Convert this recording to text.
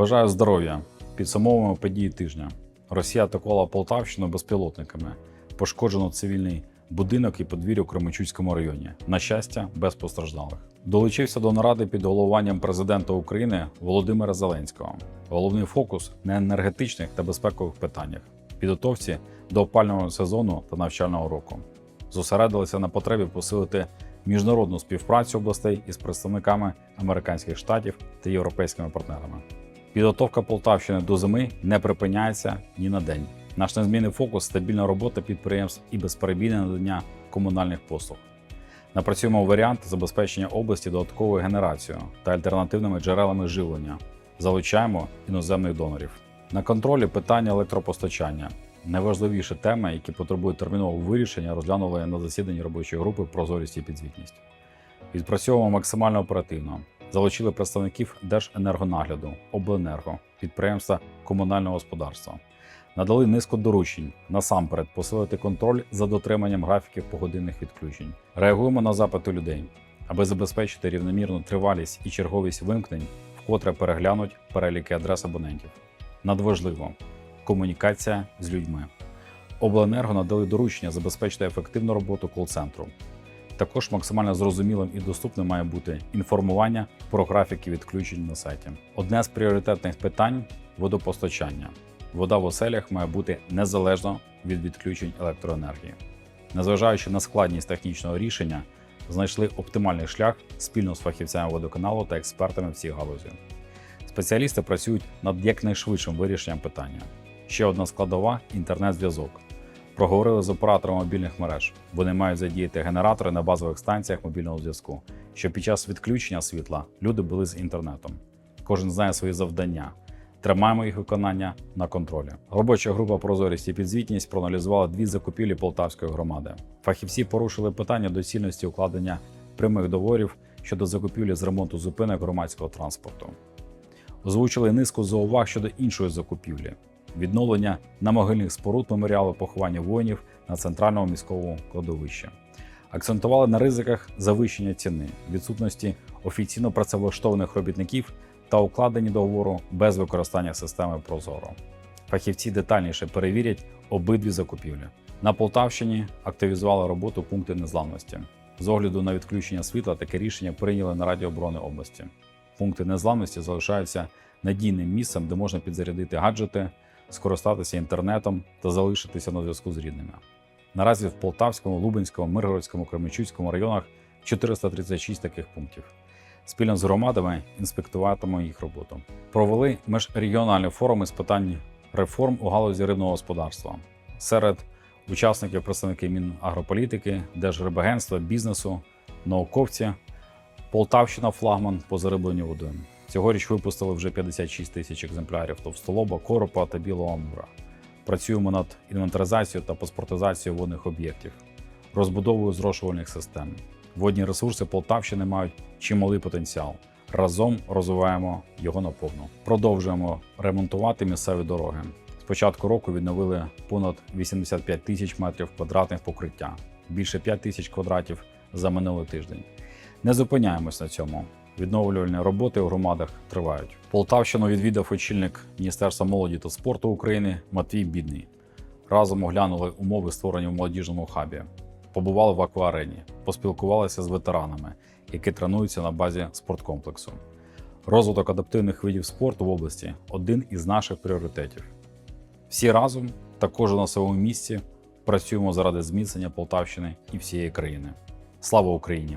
Бажаю здоров'я. Підсумовуємо події тижня. Росія атакувала Полтавщину безпілотниками. Пошкоджено цивільний будинок і подвір'я у Кременчуцькому районі. На щастя, без постраждалих. Долучився до наради під головуванням президента України Володимира Зеленського. Головний фокус на енергетичних та безпекових питаннях, підготовці до опального сезону та навчального року. Зосередилися на потребі посилити міжнародну співпрацю областей із представниками американських штатів та європейськими партнерами. Підготовка Полтавщини до зими не припиняється ні на день. Наш незмінний фокус стабільна робота підприємств і безперебійне надання комунальних послуг. Напрацюємо варіант забезпечення області додатковою генерацією та альтернативними джерелами живлення. Залучаємо іноземних донорів. На контролі питання електропостачання. Найважливіші теми, які потребують термінового вирішення, розглянули на засіданні робочої групи Прозорість і підзвітність. Відпрацьовуємо максимально оперативно. Залучили представників Держенергонагляду, обленерго, підприємства комунального господарства. Надали низку доручень насамперед посилити контроль за дотриманням графіків погодинних відключень. Реагуємо на запити людей, аби забезпечити рівномірну тривалість і черговість вимкнень, вкотре переглянуть переліки адрес абонентів. Надважливо комунікація з людьми. Обленерго надали доручення забезпечити ефективну роботу кол-центру. Також максимально зрозумілим і доступним має бути інформування про графіки відключень на сайті. Одне з пріоритетних питань водопостачання. Вода в оселях має бути незалежно від відключень електроенергії. Незважаючи на складність технічного рішення, знайшли оптимальний шлях спільно з фахівцями водоканалу та експертами в цій галузі. Спеціалісти працюють над якнайшвидшим вирішенням питання. Ще одна складова інтернет-зв'язок. Проговорили з операторами мобільних мереж. Вони мають задіяти генератори на базових станціях мобільного зв'язку, щоб під час відключення світла люди були з інтернетом. Кожен знає свої завдання. Тримаємо їх виконання на контролі. Робоча група прозорість і підзвітність проаналізувала дві закупівлі Полтавської громади. Фахівці порушили питання доцільності укладення прямих договорів щодо закупівлі з ремонту зупинок громадського транспорту. Озвучили низку зауваг щодо іншої закупівлі відновлення намогильних споруд меморіалу поховання воїнів на центральному міському кладовищі. Акцентували на ризиках завищення ціни, відсутності офіційно працевлаштованих робітників та укладенні договору без використання системи Прозоро. Фахівці детальніше перевірять обидві закупівлі. На Полтавщині активізували роботу пункти незламності. З огляду на відключення світла таке рішення прийняли на Раді оборони області. Пункти незламності залишаються надійним місцем, де можна підзарядити гаджети, скористатися інтернетом та залишитися на зв'язку з рідними. Наразі в Полтавському, Лубенському, Миргородському, Кременчуцькому районах 436 таких пунктів. Спільно з громадами інспектуватимемо їх роботу. Провели міжрегіональні форуми з питань реформ у галузі рибного господарства. Серед учасників представники Мінагрополітики, Держрибагентства, бізнесу, науковці, Полтавщина флагман по зарибленню водою. Цьогоріч випустили вже 56 тисяч екземплярів товстолоба, коропа та білого амура. Працюємо над інвентаризацією та паспортизацією водних об'єктів, розбудовою зрошувальних систем. Водні ресурси Полтавщини мають чималий потенціал. Разом розвиваємо його наповну. Продовжуємо ремонтувати місцеві дороги. З початку року відновили понад 85 тисяч метрів квадратних покриття, більше 5 тисяч квадратів за минулий тиждень. Не зупиняємось на цьому. Відновлювальні роботи у громадах тривають. Полтавщину відвідав очільник Міністерства молоді та спорту України Матвій Бідний. Разом оглянули умови створення в молодіжному хабі, побували в акваарені, поспілкувалися з ветеранами, які тренуються на базі спорткомплексу. Розвиток адаптивних видів спорту в області один із наших пріоритетів. Всі разом та кожен на своєму місці працюємо заради зміцнення Полтавщини і всієї країни. Слава Україні!